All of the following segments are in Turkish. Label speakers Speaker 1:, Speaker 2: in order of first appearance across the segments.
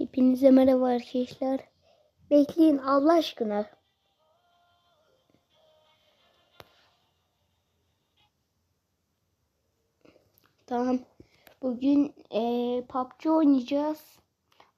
Speaker 1: Hepinize merhaba arkadaşlar. Bekleyin Allah aşkına. Tamam. Bugün eee PUBG oynayacağız.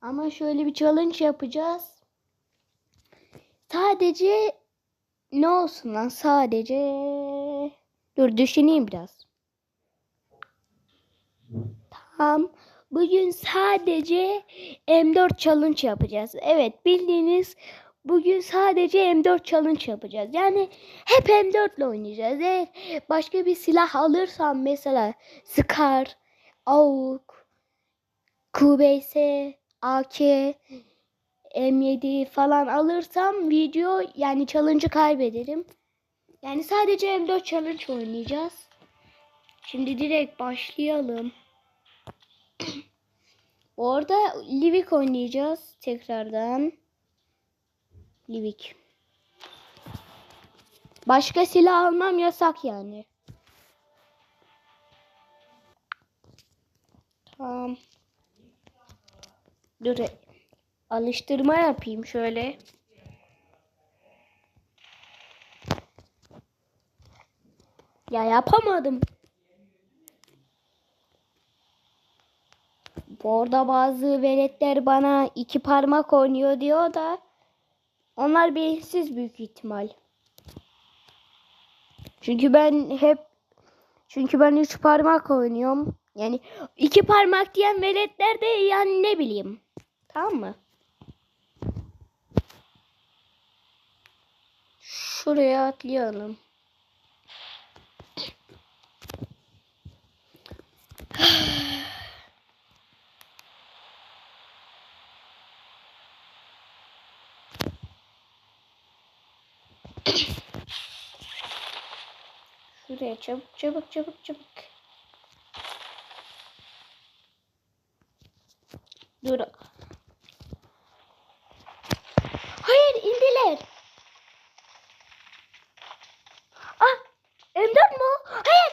Speaker 1: Ama şöyle bir challenge yapacağız. Sadece ne olsun lan sadece dur düşüneyim biraz. Tamam. Bugün sadece M4 challenge yapacağız. Evet bildiğiniz bugün sadece M4 challenge yapacağız. Yani hep M4 ile oynayacağız. Eğer başka bir silah alırsam mesela Scar, AUK, QBS, AK, M7 falan alırsam video yani challenge'ı kaybederim. Yani sadece M4 challenge oynayacağız. Şimdi direkt başlayalım. Orada Livik oynayacağız tekrardan. Livik. Başka silah almam yasak yani. Tamam. Dur. Alıştırma yapayım şöyle. Ya yapamadım. Bu arada bazı veletler bana iki parmak oynuyor diyor da onlar beyinsiz büyük ihtimal. Çünkü ben hep çünkü ben üç parmak oynuyorum. Yani iki parmak diyen veletler de yani ne bileyim. Tamam mı? Şuraya atlayalım. Şuraya çabuk çabuk çabuk çabuk. Dur. Hayır indiler. Ah M4 mu? Hayır.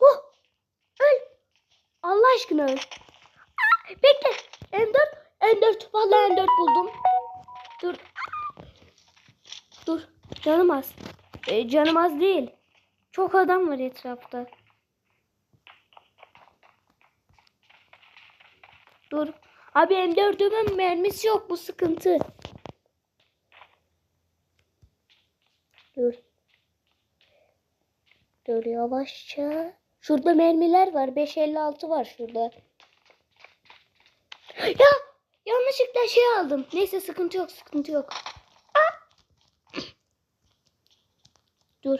Speaker 1: Oh, öl. Allah aşkına öl. Ah, bekle. M4. M4. Vallahi M4 buldum. Dur. Dur. Canım az. E, canım az değil. Çok adam var etrafta. Dur. Abi M4'ümün mermisi yok. Bu sıkıntı. Dur. Dur yavaşça. Şurada mermiler var. 556 var şurada. Ya yanlışlıkla şey aldım. Neyse sıkıntı yok sıkıntı yok. Dur.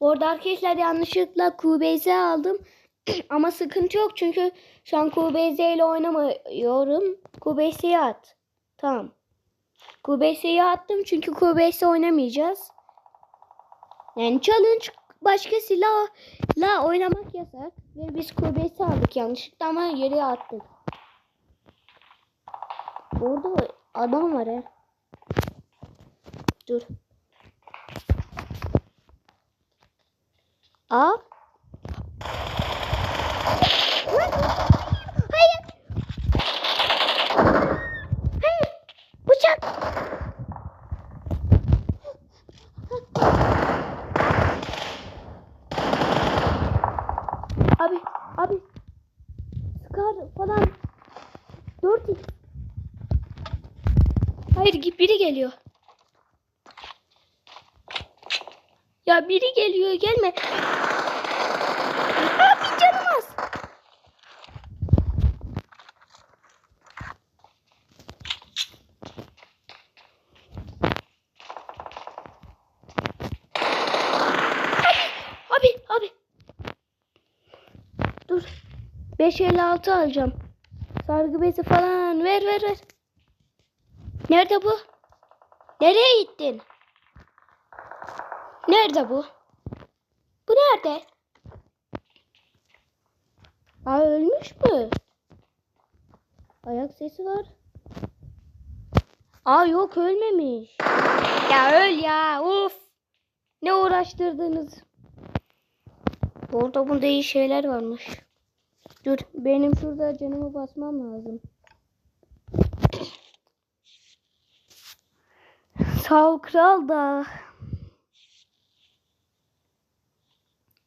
Speaker 1: Orada arkadaşlar yanlışlıkla QBZ aldım. Ama sıkıntı yok çünkü şu an QBZ ile oynamıyorum. QBZ'yi at. Tamam. QBZ'yi attım çünkü QBZ oynamayacağız. Yani challenge başka silahla oynamak yasak. Ve biz QBZ aldık yanlışlıkla ama yere attık. Orada adam var he. Dur. Aa. Hayır. Hayır. Bıçak. Abi, abi. Scar falan. Dört Hayır, biri geliyor. Ya biri geliyor, gelme. Abi canım az. Abi, abi. Dur. 556 alacağım. Sargı bezi falan ver ver ver. Nerede bu? Nereye gittin? Nerede bu? Bu nerede? Aa ölmüş mü? Ayak sesi var. Aa yok ölmemiş. Ya öl ya of. Ne uğraştırdınız. Burada bunda iyi şeyler varmış. Dur benim şurada canımı basmam lazım. Sağ ol kral da.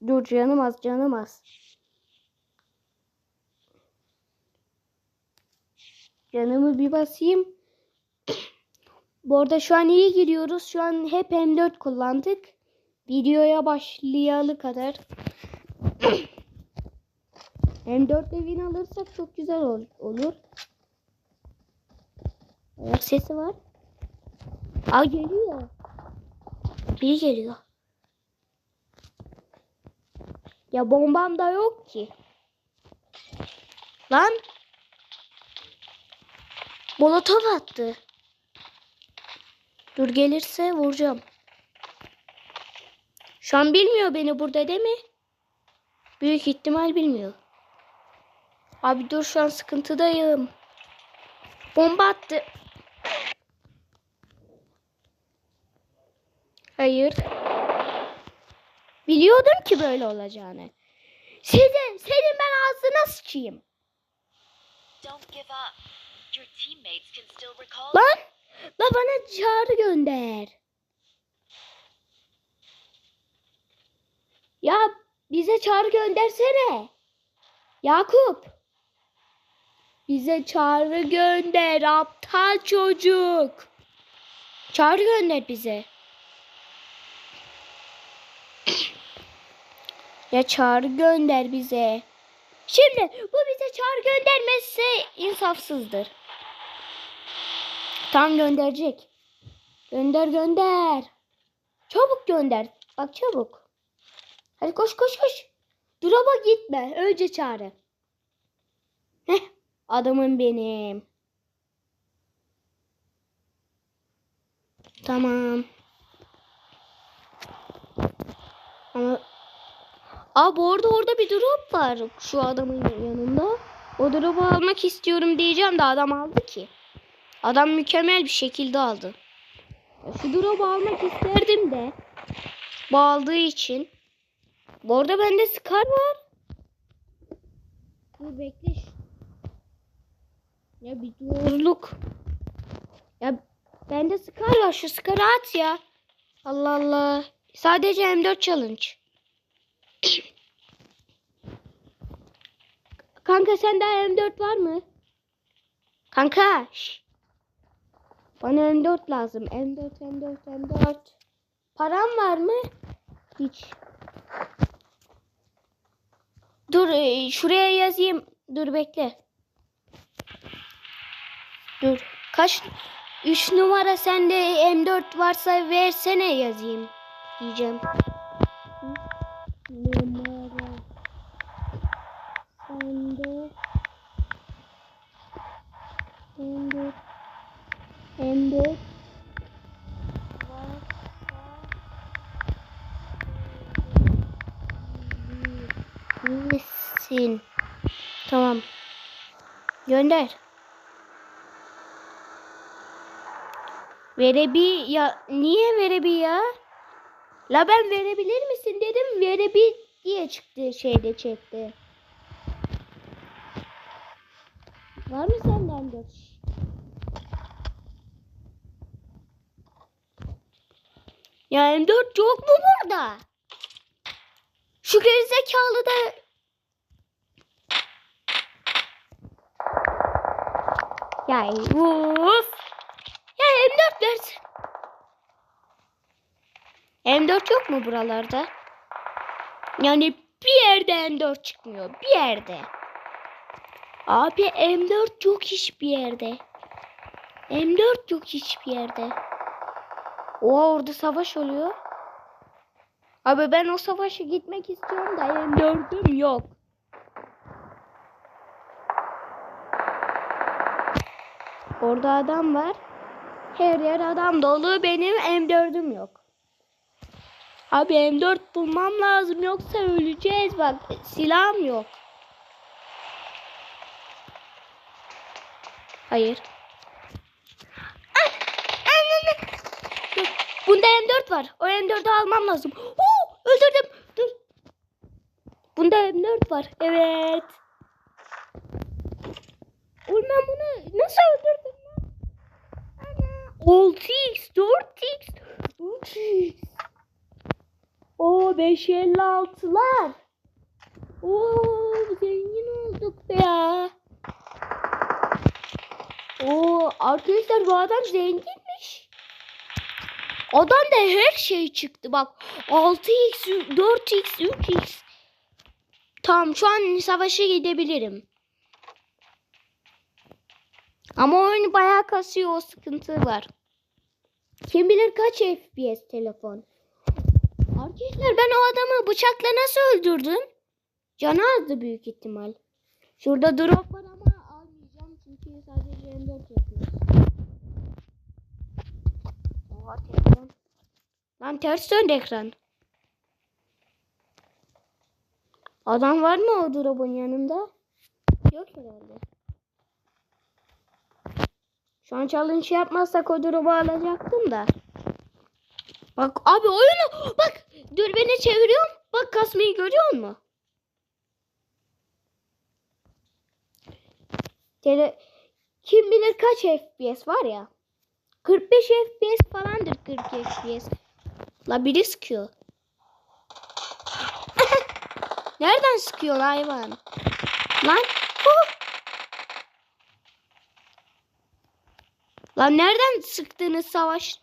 Speaker 1: Dur canım az canım az. Canımı bir basayım. Bu arada şu an iyi gidiyoruz. Şu an hep M4 kullandık. Videoya başlayalı kadar. M4 ile win alırsak çok güzel ol- olur. Ayak sesi var. Aa geliyor. Biri geliyor. Ya bombam da yok ki. Lan. Molotov attı. Dur gelirse vuracağım. Şu an bilmiyor beni burada değil mi? Büyük ihtimal bilmiyor. Abi dur şu an sıkıntıdayım. Bomba attı. Hayır. Biliyordum ki böyle olacağını. Senin, senin ben ağzına sıçayım. Lan, la bana çağrı gönder. Ya bize çağrı göndersene. Yakup. Bize çağrı gönder aptal çocuk. Çağrı gönder bize. Ya çağrı gönder bize. Şimdi bu bize çağrı göndermezse insafsızdır. Tam gönderecek. Gönder gönder. Çabuk gönder. Bak çabuk. Hadi koş koş koş. Drop'a gitme. Önce çağrı. Heh. Adamım benim. Tamam. Ama Aa bu arada orada bir drop var şu adamın yanında. O drop'u almak istiyorum diyeceğim de adam aldı ki. Adam mükemmel bir şekilde aldı. Şu drop'u almak isterdim de. Bu aldığı için. Bu arada bende Scar var. Dur bekle. Ya bir doğruluk. Ya bende Scar var. Şu Scar'ı at ya. Allah Allah. Sadece M4 challenge. Kanka sende M4 var mı? Kanka. şş. Bana M4 lazım. M4, M4, M4. Param var mı? Hiç. Dur e, şuraya yazayım. Dur bekle. Dur. Kaç? 3 numara sende M4 varsa versene yazayım. Diyeceğim. Numara. Sende. M4. M4. Nesin? Tamam. Gönder. Verebi ya niye verebi ya? La ben verebilir misin dedim verebi diye çıktı şeyde chatte. Var mı senden de? Ya M4 yok mu burada? Şu gerizekalı da Ya uf. Ya M4 versin. M4 yok mu buralarda? Yani bir yerde M4 çıkmıyor. Bir yerde. Abi M4 yok hiçbir yerde. M4 yok hiçbir yerde. O orada savaş oluyor. Abi ben o savaşa gitmek istiyorum da M4'üm yok. Orada adam var. Her yer adam dolu. Benim M4'üm yok. Abi M4 bulmam lazım yoksa öleceğiz bak. Silahım yok. Hayır. Ah! Anne! Dur. Bunda M4 var. O M4'ü almam lazım. Oo, öldürdüm. Dur. Bunda M4 var. Evet. Oğlum ben bunu nasıl öldürdüm lan? Ana. 6x, 4x, 3x. O 556'lar. Oo zengin olduk be ya. Oo arkadaşlar bu adam zenginmiş. Adam da her şey çıktı bak. 6x, 4x, 3x. Tamam şu an savaşa gidebilirim. Ama oyun bayağı kasıyor o sıkıntı var. Kim bilir kaç FPS telefon. Arkadaşlar ben o adamı bıçakla nasıl öldürdüm? Canı azdı büyük ihtimal. Şurada drop var ama almayacağım çünkü sadece M4 yapıyor. Oha telefon. Lan ters döndü ekran. Adam var mı o drop'un yanında? Yok herhalde. Şu an challenge yapmazsak o drop'u alacaktım da. Bak abi oyunu bak dur beni çeviriyorum. Bak kasmayı görüyor musun? Tele kim bilir kaç FPS var ya. 45 FPS falandır 40 FPS. La biri sıkıyor. Nereden sıkıyor hayvan? Lan. Oh! Lan nereden sıktığınız savaş?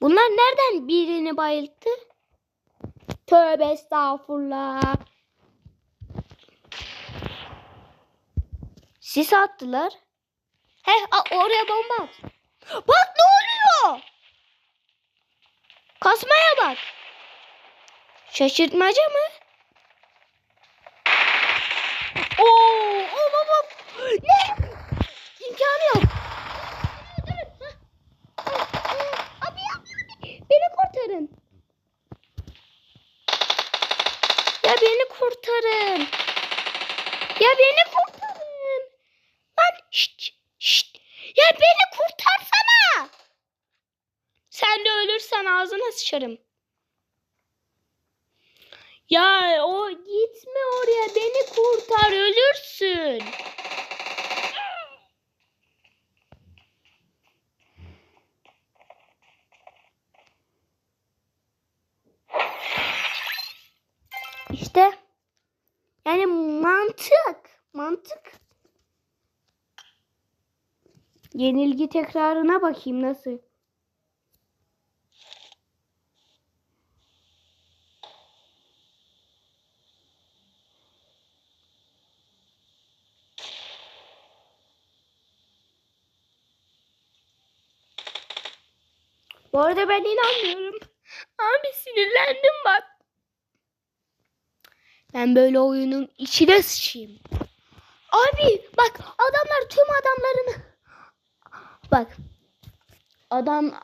Speaker 1: Bunlar nereden birini bayılttı? Tövbe estağfurullah. Sis attılar. He oraya bomba at. Bak ne oluyor? Kasmaya bak. Şaşırtmaca mı? Oo, oo bak. Ne? İmkanı yok. Abi abi abi. Beni kurtarın. Ya beni kurtarın. Ya beni kurtarın. Lan şşt şşt. Ya beni kurtarsana. Sen de ölürsen sıçarım. Ya o gitme oraya beni kurtar ölürsün. İşte yani mantık mantık. Yenilgi tekrarına bakayım nasıl. Bu arada ben inanmıyorum. Abi sinirlendim bak. Ben böyle oyunun içine sıçayım. Abi bak adamlar tüm adamlarını bak adam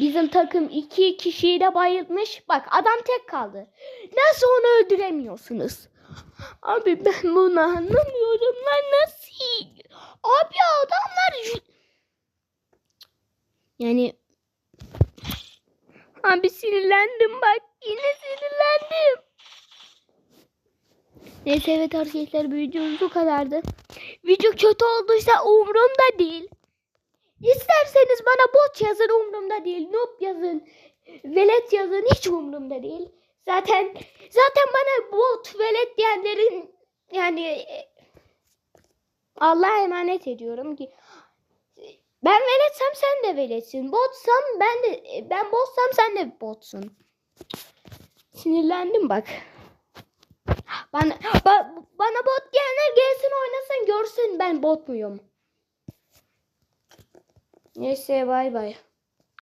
Speaker 1: bizim takım iki kişiyi de bayıltmış. Bak adam tek kaldı. Nasıl onu öldüremiyorsunuz? Abi ben bunu anlamıyorum lan nasıl? Abi adamlar yani Abi sinirlendim bak. Yine sinirlendim. Neyse evet arkadaşlar videomuz bu kadardı. Video kötü olduysa umurumda değil. İsterseniz bana bot yazın umurumda değil. Noob yazın. Velet yazın hiç umurumda değil. Zaten zaten bana bot velet diyenlerin yani e, Allah'a emanet ediyorum ki ben veletsem sen de veletsin. Botsam ben de ben botsam sen de botsun. Sinirlendim bak. Bana, ba- bana bot diyenler gelsin oynasın görsün ben bot muyum. Neyse bay bay.